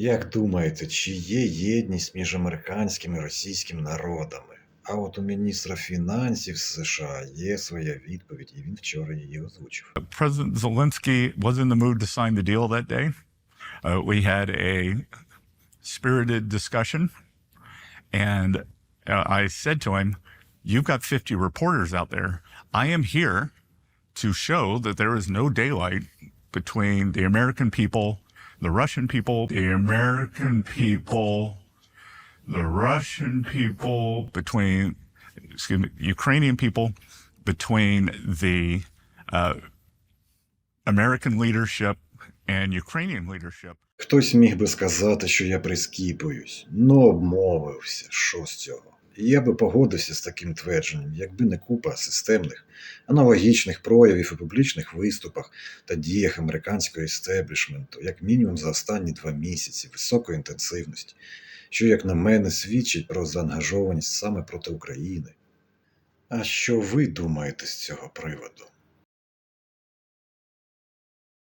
Як думаєте, чи є єдність між американським і російським народами? А от у міністра фінансів США є своя відповідь, і він вчора її озвучив. President Zelensky was in the mood to sign the deal that day. Uh, we had a spirited discussion, and uh, I said to him, You've got 50 reporters out there. I am here to show that there is no daylight between the American people, the Russian people, the American people, the Russian people, between, excuse me, Ukrainian people, between the uh, American leadership and Ukrainian leadership. Хтось міг би сказати, що я прискіпуюсь, но обмовився, що з цього. І я би погодився з таким твердженням, якби не купа системних, аналогічних проявів у публічних виступах та діях американського істеблішменту, як мінімум за останні два місяці високої інтенсивності, що, як на мене, свідчить про заангажованість саме проти України. А що ви думаєте з цього приводу?